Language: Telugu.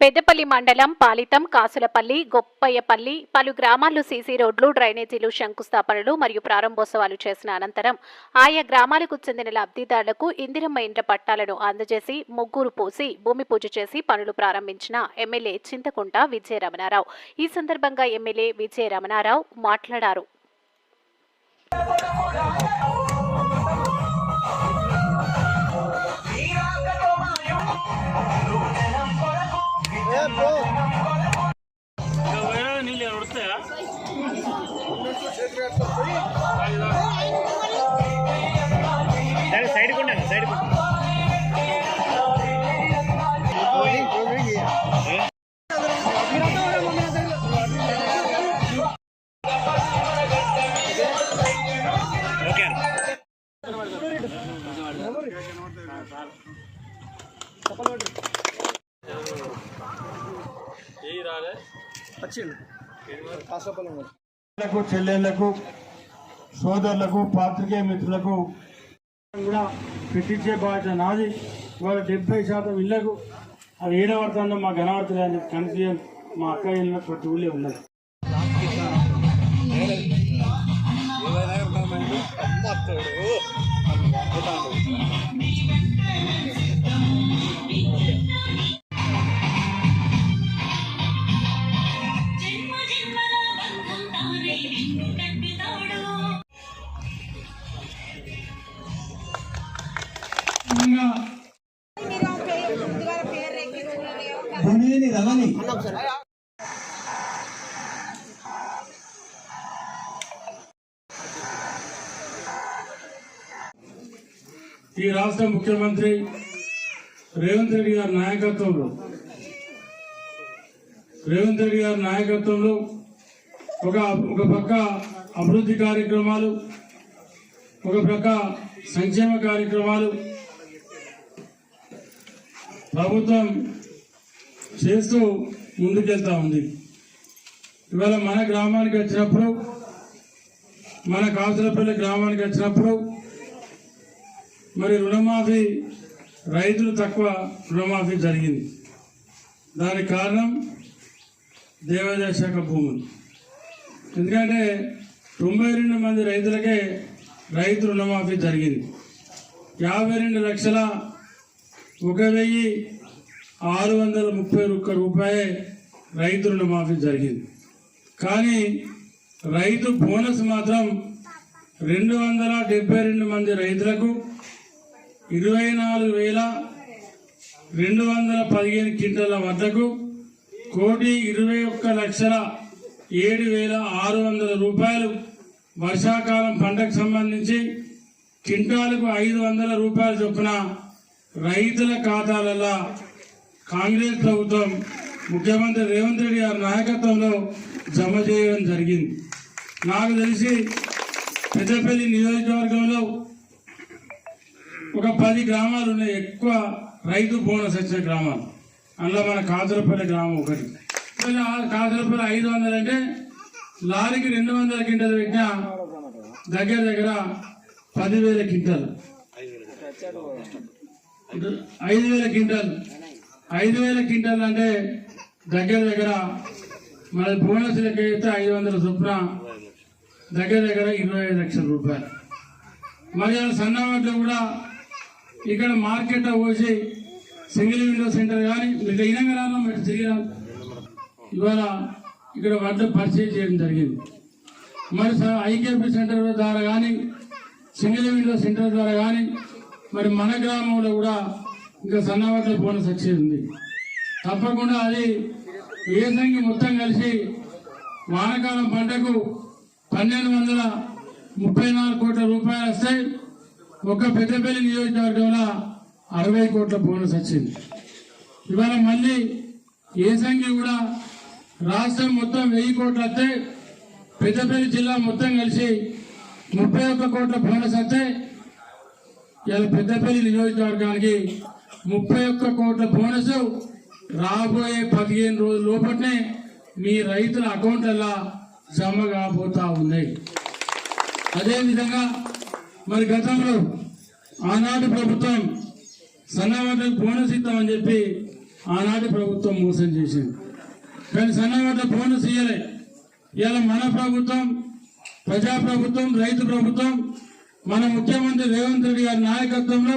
పెద్దపల్లి మండలం పాలితం కాసులపల్లి గొప్పయ్యపల్లి పలు గ్రామాల్లో సీసీ రోడ్లు డ్రైనేజీలు శంకుస్థాపనలు మరియు ప్రారంభోత్సవాలు చేసిన అనంతరం ఆయా గ్రామాలకు చెందిన లబ్ధిదారులకు ఇందిరమ్మ ఇండ్ల పట్టాలను అందజేసి ముగ్గురు పోసి భూమి పూజ చేసి పనులు ప్రారంభించిన ఎమ్మెల్యే చింతకుంట విజయ రమణారావు ఈ సందర్భంగా ఎమ్మెల్యే విజయ రమణారావు మాట్లాడారు. సైడ్ కొండ సైడ్ ఓకే ఏ రాలే లకు చెల్లెళ్లకు సోదరులకు పాత్రికేయ మిత్రులకు కూడా పెట్టించే బాధ్యత నాది. ఇవాళ డెబ్బై శాతం ఇళ్ళకు అది ఏడవడుతుందో మా గణవర్తలే అని కన్ఫ్యూజన్ మా అక్క ఇళ్ళ ప్రతి ఊళ్ళే ఉన్నది. జన్మ రమణి. ఈ రాష్ట్ర ముఖ్యమంత్రి రేవంత్ రెడ్డి గారి నాయకత్వంలో రేవంత్ రెడ్డి గారి నాయకత్వంలో ఒక ఒక పక్క అభివృద్ధి కార్యక్రమాలు ఒక ప్రక్క సంక్షేమ కార్యక్రమాలు ప్రభుత్వం చేస్తూ ముందుకెళ్తా ఉంది. ఇవాళ మన గ్రామానికి వచ్చినప్పుడు మన కాసులపల్లి గ్రామానికి వచ్చినప్పుడు మరి రుణమాఫీ రైతులు తక్కువ రుణమాఫీ జరిగింది. దానికి కారణం దేవాదాయ శాఖ భూములు. ఎందుకంటే తొంభై రెండు మంది రైతులకే రైతు రుణమాఫీ జరిగింది. యాభై రెండు లక్షల ఒక వెయ్యి ఆరు వందల ముప్పై ఒక్క రూపాయ రైతు రుణమాఫీ జరిగింది. కానీ రైతు బోనస్ మాత్రం రెండు వందల డెబ్బై రెండు మంది రైతులకు ఇరవై నాలుగు వేల రెండు వందల పదిహేను క్వింటాల వద్దకు కోటి ఇరవై ఒక్క లక్షల ఏడు వేల ఆరు వందల రూపాయలు వర్షాకాలం పంటకు సంబంధించి క్వింటాలకు ఐదు వందల రూపాయల చొప్పున రైతుల ఖాతాలలో కాంగ్రెస్ ప్రభుత్వం ముఖ్యమంత్రి రేవంత్ రెడ్డి గారి నాయకత్వంలో జమ చేయడం జరిగింది. నాకు తెలిసి పెద్దపల్లి నియోజకవర్గంలో ఒక పది గ్రామాలు ఉన్నాయి. ఎక్కువ రైతు బోనస్ వచ్చిన గ్రామాలు. అందులో మన కాజరపల్లి గ్రామం ఒకటి. మరి కాజరపల్లి ఐదు వందలు అంటే లారీకి రెండు వందల క్వింటలు పెట్టినా దగ్గర దగ్గర పదివేల క్వింటలు. ఐదు వేల క్వింటల్. ఐదు వేల క్వింటల్ అంటే దగ్గర దగ్గర మన బోనస్ లెక్క అయితే ఐదు వందల చొప్పున దగ్గర దగ్గర ఇరవై ఐదు లక్షల రూపాయలు. మరి సన్న కూడా ఇక్కడ మార్కెట్ పోసి సింగిల్ విండో సెంటర్ కానీ మీకు అయినంగా రాను తిరిగిరా. ఇవాళ ఇక్కడ వడ్లు పర్చేజ్ చేయడం జరిగింది. మరి ఐకేపీ సెంటర్ ద్వారా కానీ సింగిల్ విండో సెంటర్ ద్వారా కానీ మరి మన గ్రామంలో కూడా ఇంకా సన్నవాట్ల బోనస్ వచ్చేది ఉంది తప్పకుండా అది వేసంగి మొత్తం కలిసి వానకాలం పంటకు పన్నెండు వందల ముప్పై నాలుగు కోట్ల రూపాయలు వస్తాయి ఒక పెద్దపల్లి నియోజకవర్గంలో అరవై కోట్ల బోనస్ వచ్చింది. ఇవాళ మళ్ళీ ఏసంగి కూడా రాష్ట్రం మొత్తం వెయ్యి కోట్లు వస్తే పెద్దపల్లి జిల్లా మొత్తం కలిసి ముప్పై ఒక్క కోట్ల బోనస్ వస్తే ఇలా పెద్దపల్లి నియోజకవర్గానికి ముప్పై ఒక్క కోట్ల బోనస్ రాబోయే పదిహేను రోజుల లోపలనే మీ రైతుల అకౌంట్లలో జమ కాబోతా ఉన్నాయి. అదేవిధంగా మరి గతంలో ఆనాటి ప్రభుత్వం సన్నవాళ్ళకి బోనస్ ఇస్తామని చెప్పి ఆనాటి ప్రభుత్వం మోసం చేసింది. కానీ సన్నగడ్డ బోనస్ ఇయ్యలే. ఇలా మన ప్రభుత్వం ప్రజా ప్రభుత్వం రైతు ప్రభుత్వం మన ముఖ్యమంత్రి రేవంత్ రెడ్డి గారి నాయకత్వంలో